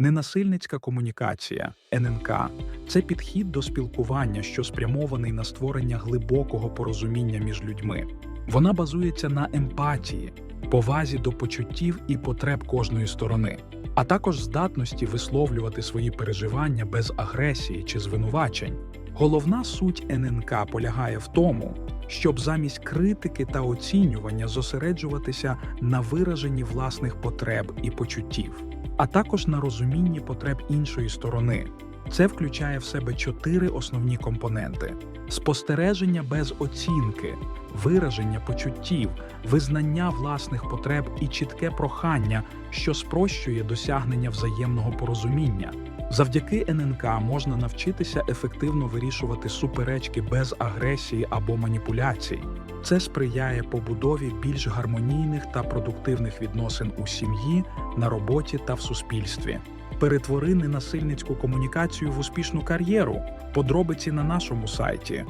Ненасильницька комунікація ННК це підхід до спілкування, що спрямований на створення глибокого порозуміння між людьми. Вона базується на емпатії, повазі до почуттів і потреб кожної сторони, а також здатності висловлювати свої переживання без агресії чи звинувачень. Головна суть ННК полягає в тому, щоб замість критики та оцінювання зосереджуватися на вираженні власних потреб і почуттів, а також на розумінні потреб іншої сторони. Це включає в себе чотири основні компоненти: спостереження без оцінки, вираження почуттів, визнання власних потреб і чітке прохання, що спрощує досягнення взаємного порозуміння. Завдяки ННК можна навчитися ефективно вирішувати суперечки без агресії або маніпуляцій. Це сприяє побудові більш гармонійних та продуктивних відносин у сім'ї, на роботі та в суспільстві. Перетвори ненасильницьку комунікацію в успішну кар'єру. Подробиці на нашому сайті